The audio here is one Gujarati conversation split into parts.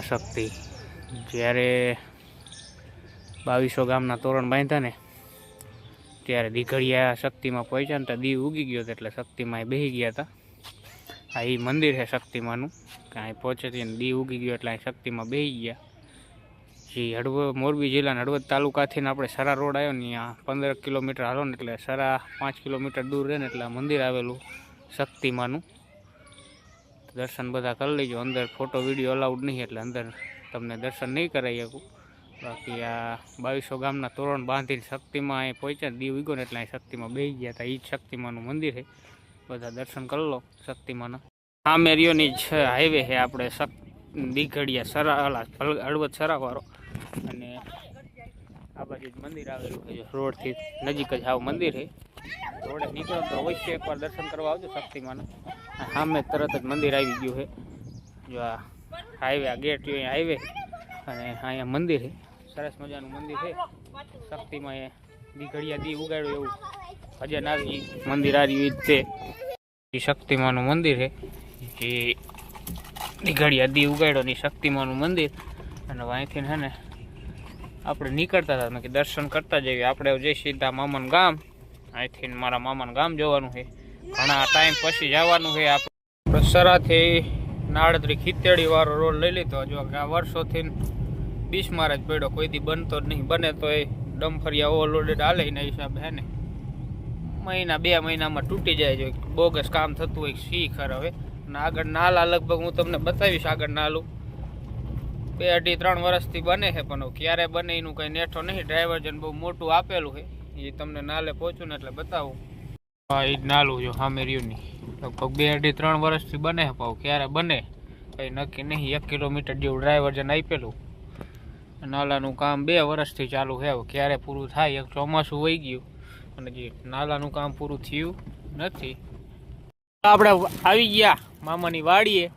શક્તિ જ્યારે બાવીસો ગામના તોરણ બાંધ્યા ને, ત્યારે દીઘડિયા શક્તિમાં પહોંચ્યા ને તો દી ઉગી ગયો એટલે શક્તિમાં એ બેસી ગયા હતા. આ એ મંદિર છે શક્તિમાનું. કાંઈ પહોંચે છે ને દી ઉગી ગયો એટલે અહીં શક્તિમાં બેસી ગયા. જે, હળવદ, મોરબી જિલ્લાના હળવદ તાલુકાથી આપણે સરા રોડ આવ્યો ને, ત્યાં પંદર કિલોમીટર હાલો ને એટલે સરા પાંચ કિલોમીટર દૂર રહે ને એટલે મંદિર આવેલું શક્તિમાનું. દર્શન બધા કરી લેજો. અંદર ફોટો વીડિયો અલાઉડ નહીં એટલે અંદર તમને દર્શન નહીં કરાવી શકું. બાકી આ બાવીસો ગામના તોરણ બાંધીને શક્તિમાં અહીં પહોંચ્યા દીવ ઈગો એટલે અહીં શક્તિમાં બેસી ગયા હતા. એ જ શક્તિમાનું મંદિર છે. બધા દર્શન કરી લો શક્તિમાના. આ મેરિયોની છે હાઈવે છે આપણે શક, દીઘડિયા સરા હળવદ સરાવાળો અને આ બાજુ મંદિર આવેલું છે, રોડથી નજીક જ આવું મંદિર છે. રોડે નીકળો તો અવશ્ય એકવાર દર્શન કરવા આવજો શક્તિમાના. સામે તરત જ મંદિર આવી ગયું છે. જો આ હાઈવે આ ગેટ અહીંયા હાઈવે અને અહીંયા મંદિર છે. સરસ મજાનું મંદિર છે. શક્તિમાં એ દીઘડિયા દી ઉગાડ્યું એવું. ભજન આવી, મંદિર ઈ જ છે. શક્તિમાનું મંદિર છે. એ દીઘડિયા દી ઉગાડ્યો ની શક્તિમાનું મંદિર. અને અહીંથી છે ને આપણે નીકળતા હતા. કે દર્શન કરતા જઈએ. આપણે જઈ સીધા મામન ગામ. અહીંથી મારા મામાનું ગામ જવાનું છે. ઘણા ટાઈમ પછી જવાનું છે આપણે સરાથી નાળદ્રી ખીતેડી વાળો રોડ લઈ લીધો. જો આ વર્ષોથી બીસમાં જ પડ્યો. કોઈ દી બનતો જ નહીં. બને તો એ ડમફરિયા ઓવરલોડેડ હાલે એના હિસાબે, હે ને? મહિના, બે મહિનામાં તૂટી જાય જો બોગસ કામ થતું હોય સી ખર હવે? અને આગળ નાલા લગભગ હું તમને બતાવીશ આગળ નાલું. બે અઢી ત્રણ વર્ષથી બને છે, પણ ક્યારે બને એનું કંઈ નેઠો નહીં. ડ્રાઈવર જન બહુ મોટું આપેલું છે. એ તમને નાલે પહોંચું ને એટલે બતાવું. હા એ જ નાલું જો સામે રહ્યું લગભગ બે અઢી ત્રણ વર્ષથી બને પાવ. ક્યારે બને? કંઈ નક્કી નહીં. એક કિલોમીટર જેવું ડ્રાઈવર જન આપેલું. નાલાનું કામ બે વર્ષથી ચાલુ છે ક્યારે પૂરું થાય? એક ચોમાસું વહી ગયું. અને જે નાલાનું કામ પૂરું થયું નથી. આપણે આવી ગયા મામાની વાડીએ.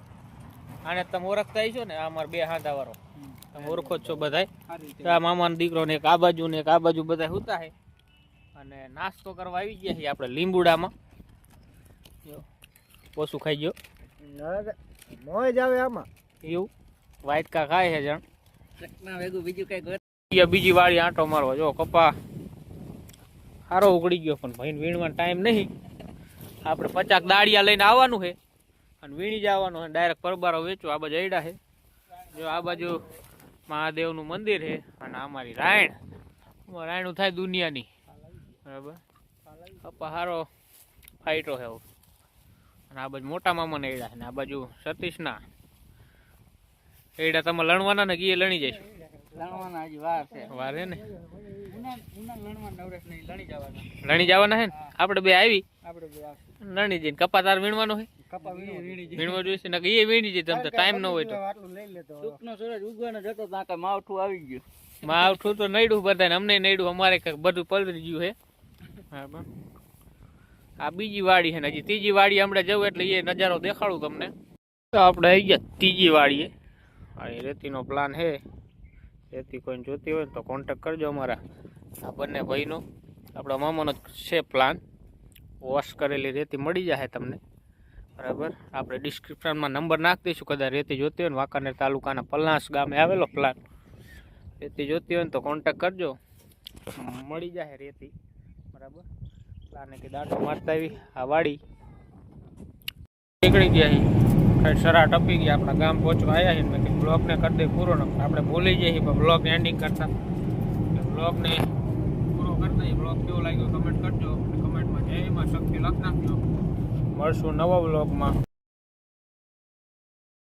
આને તમે ઓળખતા છો ને? આ અમારા બે હાંધાવાળો. તમે ઓળખો જ છો બધાય. આ મામાનો દીકરો ને એક આ બાજુ ને એક આ બાજુ બધા હુતા છે અને નાસ્તો કરવા આવી ગયા છીએ આપણે લીંબુડામાં. જો ઓછું ખાઈ ગયો. મોજ આવે આમાં. એવું? વાટકા ખાય છે જણ. ભેગું બીજું કઈ બીજી વાળી આંટો મારો જો કપા. સારો ઉગડી ગયો પણ ભાઈ વીણવાનો ટાઈમ નહીં. આપણે પચાક દાળિયા લઈને આવવાનું છે. અને વીણી જવાનું છે. ડાયરેક્ટ પરબારો વેચો. આ બાજુ અયડા છે. જો આ બાજુ મહાદેવનું મંદિર છે. અને અમારી રાયણ. રાયણું થાય દુનિયાની. બરાબર? પહારો સારો ફાઈટો છે. અને આ બાજુ મોટા મામાના એડા છે ને આ બાજુ સતીશના. એડા તમે લણવાના ને ગીએ લણી જઈશ. લણવાના હજી વાર છે. વાર છે ને? ઉના ઉના લણવા નવરેશ નહીં લણી જવાના. છે ને? આપણે બે આવી? આપણે બે આવશું. લણી જઈને કપા તાર વીણવાનો વીણી વીણી વીણવો જોઈશે ને? એ વીણી જાય તમને ટાઈમ ન હોય તો. આટલું લઈ લેતો સુકનો સૂરજ ઉગવાનો જતો ત્યાં માવઠું આવી ગયું. માવઠું તો નડ્યું બધાને. અમને નડ્યું અમારે બધું પલરી ગયું હે પણ આ બીજી વાડી છે ને હજી. ત્રીજી વાડી હમણાં જવું એટલે એ નજારો દેખાડું તમને. તો આપણે આવી ગયા ત્રીજી વાડીએ. એ રેતીનો પ્લાન છે. રેતી કોઈને જોતી હોય તો કોન્ટેક કરજો અમારા આ બંને ભાઈનો. આપણા મામાનો છે પ્લાન વોશ કરેલી રેતી મળી જશે તમને. બરાબર? આપણે ડિસ્ક્રિપ્શનમાં નંબર નાખી દઈશું. કદાચ રેતી જોતી હોય ને વાંકાનેર તાલુકાના પલ્લાસ ગામે આવેલો પ્લાન રેતી જોતી હોય ને તો કોન્ટેક કરજો. મળી જશે રેતી. બરાબર? આને કે દાંડો મારતા આવી, આ વાડી. નીકળી ગયા કઈ સરા ટપી ગયા, આપણા ગામ પહોંચવા આવ્યા છીએ મેં કે બ્લોગને કરી દે પૂરો ને. આપણે ભૂલી જઈએ પણ બ્લોગ એન્ડિંગ કરતા. બ્લોગને પૂરો કરી દઈએ બ્લોગ કેવો લાગ્યો કમેન્ટ કરજો. કમેન્ટમાં જય માં શક્તિ લખ નાખજો. મળશું નવા બ્લોગમાં